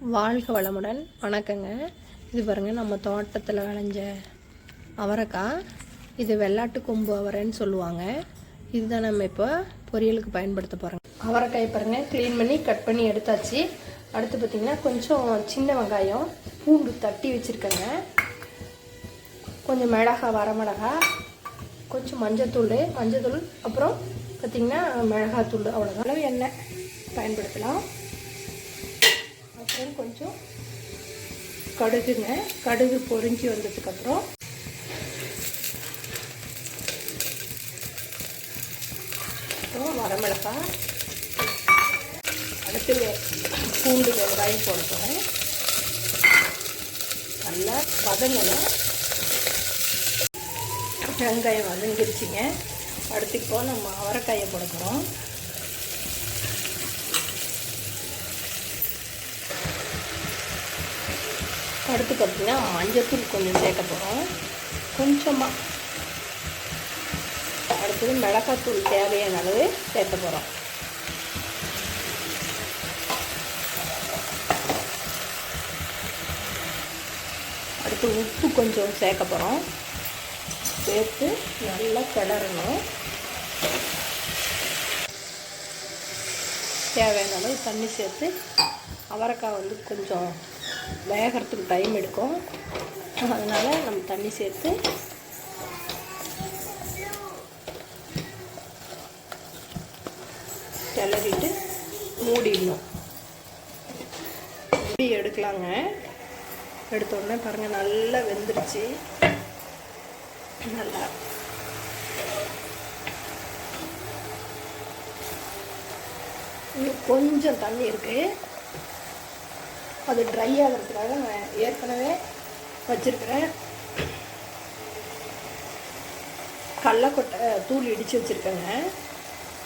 வாழ்க வளமுடன். வணக்கங்க. இது பாருங்க நம்ம தோட்டத்தில் விளைஞ்ச அவரைக்காய். இது வெள்ளாட்டு கொம்பு அவரைன்னு சொல்லுவாங்க. இதுதான் நம்ம இப்போ பொரியலுக்கு பயன்படுத்த போகிறோம் அவரைக்காய் பாருங்க க்ளீன் பண்ணி கட் பண்ணி எடுத்தாச்சு. அடுத்து பார்த்திங்கன்னா கொஞ்சம் சின்ன வெங்காயம் பூண்டு தட்டி வச்சுருக்கேங்க. கொஞ்சம் மிளகா வரமிளகா கொஞ்சம் மஞ்சத்தூள் மஞ்சத்தூள் அப்புறம் பார்த்திங்கன்னா மிளகாத்தூள் அவ்வளோதான் அளவு எண்ணெய் பயன்படுத்தலாம். அப்புறம் கொஞ்சம் கடுகுங்க. கடுகு பொறிஞ்சி வந்ததுக்கப்புறம் அப்புறம் வரமிளகாய் அடுத்து பூண்டு வெங்காயம் போட நல்லா வதங்கணும். வெங்காயம் வதங்கிருச்சுங்க. அடுத்து இப்போ நம்ம அவரைக்காயை போடுக்கிறோம் அடுத்து பார்த்தீங்கன்னா மஞ்சத்தூள் கொஞ்சம் சேர்க்க போகிறோம் கொஞ்சமாக அடுத்தது மிளகாத்தூள் தேவையான அளவு சேர்க்க போகிறோம் அடுத்து உப்பு கொஞ்சம் சேர்க்க போகிறோம் சேர்த்து நல்லா கிளறணும். தேவையான அளவு தண்ணி சேர்த்து அவரைக்காய் வந்து கொஞ்சம் வேகிறதுக்கு டைம் எடுக்கும். அதனால் நம்ம தண்ணி சேர்த்து கிளறிட்டு மூடிடணும். மூடி எடுக்கலாங்க. எடுத்த உடனே பாருங்கள் நல்லா வெந்துருச்சு. நல்லா. இன்னும் கொஞ்சம் தண்ணி இருக்குது அது ட்ரை ஆகிறதுக்காக நான் ஏற்கனவே வச்சுருக்கிறேன். கடலக்கொட்டை தூள் இடித்து வச்சுருக்கேங்க.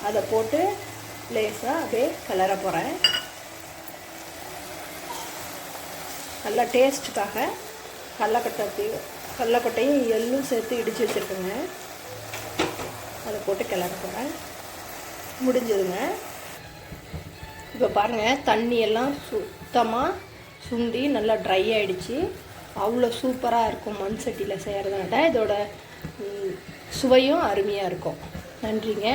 அதை போட்டு லேசாக அப்படியே கிளற போகிறேன் நல்லா டேஸ்ட்டுக்காக கடலக்கொட்டை கடலக்கொட்டையும் எள்ளும் சேர்த்து இடித்து வச்சுருக்கேங்க. அதை போட்டு கிளற போகிறேன் முடிஞ்சதுங்க. இப்போ பாருங்கள் தண்ணி எல்லாம் சுத்தமாக சுண்டி நல்லா ட்ரை ஆகிடுச்சு அவ்வளோ சூப்பராக இருக்கும் மண் சட்டியில் செய்கிறதுனால இதோட சுவையும் அருமையாக இருக்கும். நன்றிங்க.